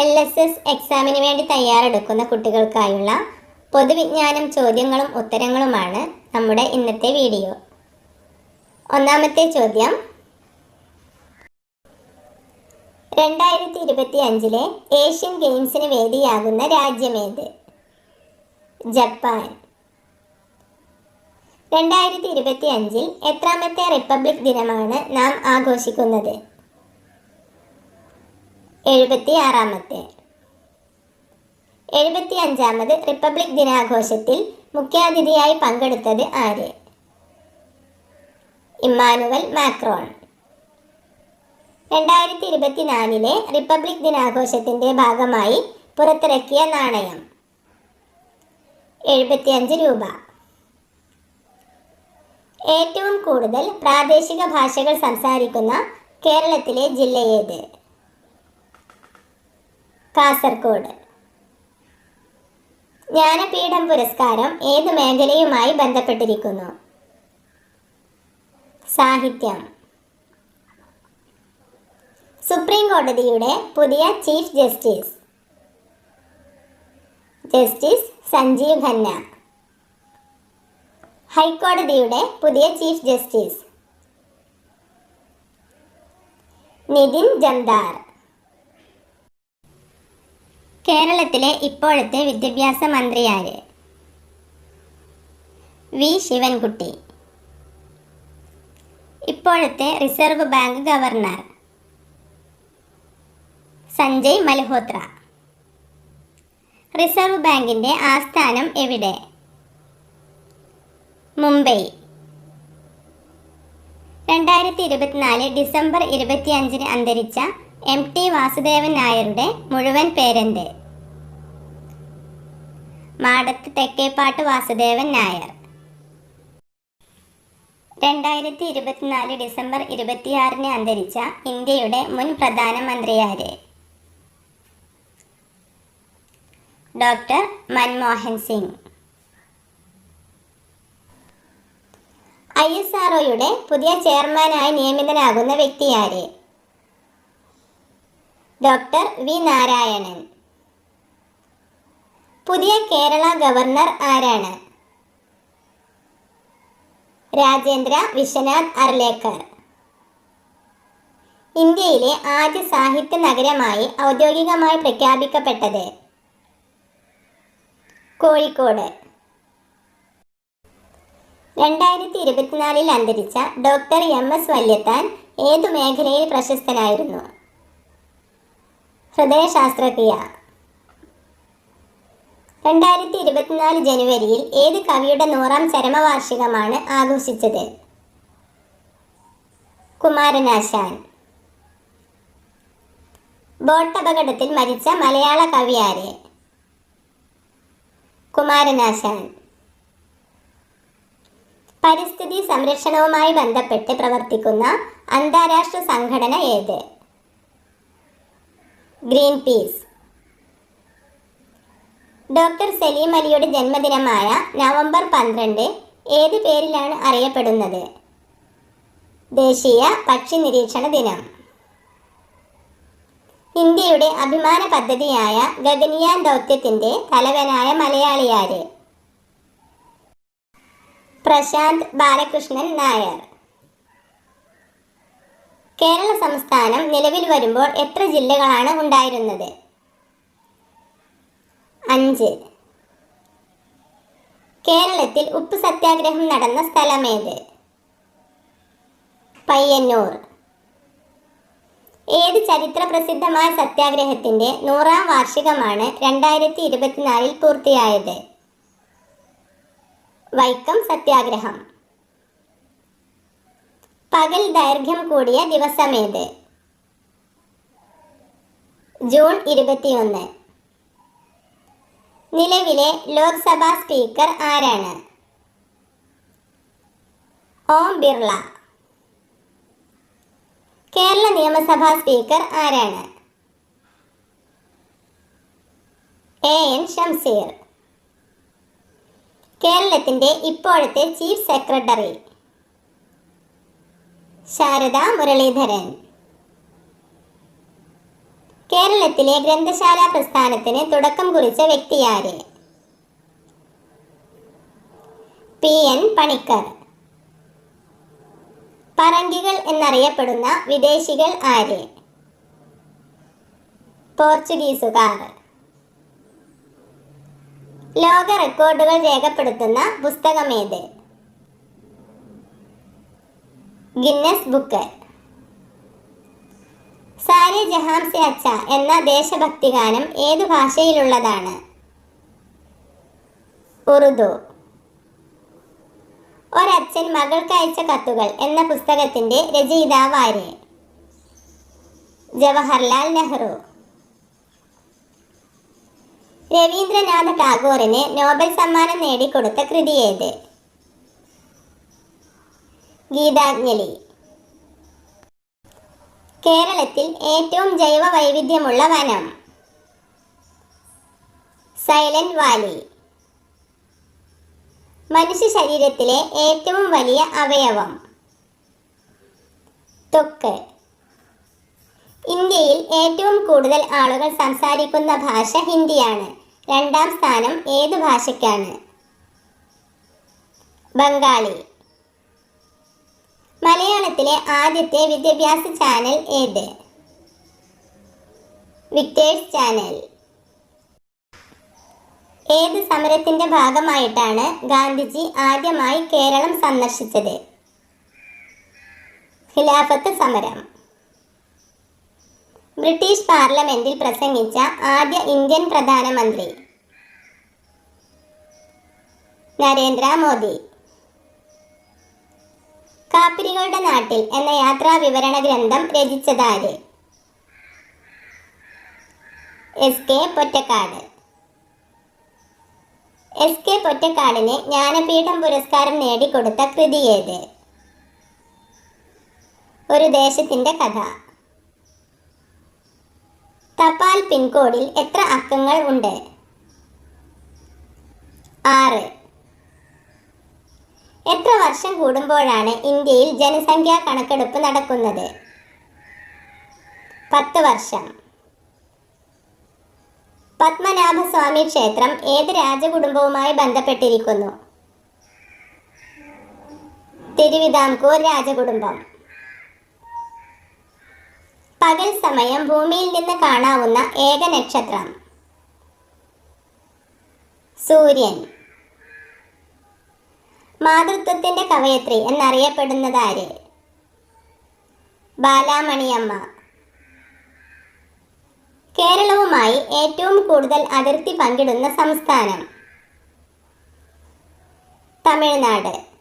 L S S എക്സാമിന് വേണ്ടി തയ്യാറെടുക്കുന്ന കുട്ടികൾക്കായുള്ള പൊതുവിജ്ഞാനം ചോദ്യങ്ങളും ഉത്തരങ്ങളുമാണ് നമ്മുടെ ഇന്നത്തെ വീഡിയോ. ഒന്നാമത്തെ ചോദ്യം. രണ്ടായിരത്തി ഇരുപത്തി അഞ്ചിലെ ഏഷ്യൻ ഗെയിംസിന് വേദിയാകുന്ന രാജ്യമേത് ജപ്പാൻ. രണ്ടായിരത്തി ഇരുപത്തി അഞ്ചിൽ എത്രാമത്തെ റിപ്പബ്ലിക് ദിനമാണ് നാം ആഘോഷിക്കുന്നത്? എഴുപത്തി ആറാമത്തെ എഴുപത്തി അഞ്ചാമത് റിപ്പബ്ലിക് ദിനാഘോഷത്തിൽ മുഖ്യാതിഥിയായി പങ്കെടുത്തത് ആര്? Emmanuel Macron. രണ്ടായിരത്തി ഇരുപത്തിനാലിലെ റിപ്പബ്ലിക് ദിനാഘോഷത്തിന്റെ ഭാഗമായി പുറത്തിറക്കിയ നാണയം. എഴുപത്തിയഞ്ച് രൂപ. ഏറ്റവും കൂടുതൽ പ്രാദേശിക ഭാഷകൾ സംസാരിക്കുന്ന കേരളത്തിലെ ജില്ലയേത് കാസർഗോഡ്. ജ്ഞാനപീഠം പുരസ്കാരം ഏത് മേഖലയുമായി ബന്ധപ്പെട്ടിരിക്കുന്നു? സാഹിത്യം. സുപ്രീം കോടതിയുടെ പുതിയ chief justice. Justice Sanjiv Khanna. ഹൈക്കോടതിയുടെ പുതിയ ചീഫ് ജസ്റ്റിസ്. നിതിൻ ജംദാർ. കേരളത്തിലെ ഇപ്പോഴത്തെ വിദ്യാഭ്യാസ മന്ത്രി ആര് വി. ശിവൻകുട്ടി. ഇപ്പോഴത്തെ reserve bank governor. Sanjay Malhotra. Reserve ബാങ്കിന്റെ ആസ്ഥാനം എവിടെ? മുംബൈ. രണ്ടായിരത്തി ഇരുപത്തിനാല് ഡിസംബർ ഇരുപത്തിയഞ്ചിന് അന്തരിച്ച എം ടി വാസുദേവൻ നായരുടെ മുഴുവൻ പേരെന്ത്? മാടത്ത് തെക്കേപ്പാട്ട് വാസുദേവൻ നായർ. രണ്ടായിരത്തി ഇരുപത്തിനാല് ഡിസംബർ ഇരുപത്തിയാറിന് അന്തരിച്ച ഇന്ത്യയുടെ മുൻ പ്രധാനമന്ത്രിയാര്? Doctor Manmohan Singh. I S R പുതിയ ചെയർമാനായി നിയമിതനാകുന്ന വ്യക്തിയാര് ഡോക്ടർ വി നാരായണൻ. പുതിയ കേരള ഗവർണർ ആരാണ്? രാജേന്ദ്ര വിശ്വനാഥ് അർലേക്കർ. ഇന്ത്യയിലെ ആദ്യ സാഹിത്യ നഗരമായി ഔദ്യോഗികമായി പ്രഖ്യാപിക്കപ്പെട്ടത് കോഴിക്കോട്. രണ്ടായിരത്തി ഇരുപത്തിനാലിൽ അന്തരിച്ച ഡോക്ടർ എം എസ് വല്യത്താൻ ഏതു മേഖലയിൽ പ്രശസ്തനായിരുന്നു? ഹൃദയശാസ്ത്രക്രിയ. രണ്ടായിരത്തി ഇരുപത്തിനാല് ജനുവരിയിൽ ഏത് കവിയുടെ നൂറാം ചരമവാർഷികമാണ് ആഘോഷിച്ചത്? കുമാരനാശാൻ. ബോട്ട് അപകടത്തിൽ മരിച്ച മലയാള കവി ആര്? കുമാരനാശാൻ. പരിസ്ഥിതി സംരക്ഷണവുമായി ബന്ധപ്പെട്ട് പ്രവർത്തിക്കുന്ന അന്താരാഷ്ട്ര സംഘടന ഏത്? ഗ്രീൻ പീസ് ഡോക്ടർ സലീം അലിയുടെ ജന്മദിനമായ നവംബർ പന്ത്രണ്ട് ഏത് പേരിലാണ് അറിയപ്പെടുന്നത്? ദേശീയ പക്ഷി നിരീക്ഷണ ദിനം. ഇന്ത്യയുടെ അഭിമാന പദ്ധതിയായ ഗഗനിയാൻ ദൗത്യത്തിന്റെ തലവനായ മലയാളിയാര് പ്രശാന്ത് ബാലകൃഷ്ണൻ നായർ. കേരള സംസ്ഥാനം നിലവിൽ വരുമ്പോൾ എത്ര ജില്ലകളാണ് ഉണ്ടായിരുന്നത്? അഞ്ച്. കേരളത്തിൽ ഉപ്പ് സത്യാഗ്രഹം നടന്ന സ്ഥലമേത്? പയ്യന്നൂർ. ഏത് ചരിത്ര പ്രസിദ്ധമായ സത്യാഗ്രഹത്തിന്റെ നൂറാം വാർഷികമാണ് രണ്ടായിരത്തി ഇരുപത്തിനാലിൽ പൂർത്തിയായത്? വൈക്കം സത്യാഗ്രഹം. പകൽ ദൈർഘ്യം കൂടിയ ദിവസമേത്? ജൂൺ ഇരുപത്തിയൊന്ന്. നിലവിലെ ലോക്സഭാ സ്പീക്കർ ആരാണ്? ഓം ബിർള. കേരള നിയമസഭാ സ്പീക്കർ ആരാണ്? എ എൻ ഷംസീർ കേരളത്തിന്റെ ഇപ്പോഴത്തെ ചീഫ് സെക്രട്ടറി. ശാരദ മുരളീധരൻ. കേരളത്തിലെ ഗ്രന്ഥശാല പ്രസ്ഥാനത്തിന് തുടക്കം കുറിച്ച വ്യക്തിയാര് പി. എൻ. പണിക്കർ. പറങ്കികൾ എന്നറിയപ്പെടുന്ന വിദേശികൾ ആര്? പോർച്ചുഗീസുകാർ. ലോക റെക്കോർഡുകൾ രേഖപ്പെടുത്തുന്ന പുസ്തകമേത്? Guinness book. സാരെ ജഹാം സെ അച്ച എന്ന ദേശഭക്തി ഗാനം ഏത് ഭാഷയിലുള്ളതാണ്? ഉറുദു. ഒരച്ഛൻ മകൾക്ക് അയച്ച കത്തുകൾ എന്ന പുസ്തകത്തിന്റെ രചയിതാവ് ആര്? ജവഹർലാൽ നെഹ്റു. രവീന്ദ്രനാഥ ടാഗോറിന് നോബൽ സമ്മാനം നേടിക്കൊടുത്ത കൃതി ഏത്? ഗീതാഞ്ജലി. കേരളത്തിൽ ഏറ്റവും ജൈവ വൈവിധ്യമുള്ള വനം. Silent Valley. മനുഷ്യ ശരീരത്തിലെ ഏറ്റവും വലിയ അവയവം. തൊക്ക്. ഇന്ത്യയിൽ ഏറ്റവും കൂടുതൽ ആളുകൾ സംസാരിക്കുന്ന ഭാഷ ഹിന്ദിയാണ്. രണ്ടാം സ്ഥാനം ഏത് ഭാഷയ്ക്കാണ്? ബംഗാളി. മലയാളത്തിലെ ആദ്യത്തെ വിദ്യാഭ്യാസ ചാനൽ ഏത്? Victers channel. ഏത് സമരത്തിന്റെ ഭാഗമായിട്ടാണ് ഗാന്ധിജി ആദ്യമായി കേരളം സന്ദർശിച്ചത്? ഖിലാഫത്ത് സമരം. ബ്രിട്ടീഷ് പാർലമെന്റിൽ പ്രസംഗിച്ച ആദ്യ ഇന്ത്യൻ പ്രധാനമന്ത്രി. നരേന്ദ്രമോദി കാപ്പിരികളുടെ നാട്ടിൽ എന്ന യാത്രാ വിവരണ ഗ്രന്ഥം രചിച്ചതാര്? S K Pottekkatt. S K പൊറ്റക്കാടിന് ജ്ഞാനപീഠം പുരസ്കാരം നേടിക്കൊടുത്ത കൃതി ഏത്? ഒരു ദേശത്തിന്റെ കഥ. തപാൽ പിൻകോഡിൽ എത്ര അക്കങ്ങൾ ഉണ്ട്? ആറ്. എത്ര വർഷം കൂടുമ്പോഴാണ് ഇന്ത്യയിൽ ജനസംഖ്യാ കണക്കെടുപ്പ് നടക്കുന്നത്. പത്ത് വർഷം. പത്മനാഭസ്വാമി ക്ഷേത്രം ഏത് രാജകുടുംബവുമായി ബന്ധപ്പെട്ടിരിക്കുന്നു? തിരുവിതാംകൂർ രാജകുടുംബം. പകൽ സമയം ഭൂമിയിൽ നിന്ന് കാണാവുന്ന ഏക നക്ഷത്രം. സൂര്യൻ. മാതൃത്വത്തിന്റെ കവയത്രി എന്നറിയപ്പെടുന്നതാര് ബാലാമണിയമ്മ. കേരളവുമായി ഏറ്റവും കൂടുതൽ അതിർത്തി പങ്കിടുന്ന സംസ്ഥാനം തമിഴ്നാട്.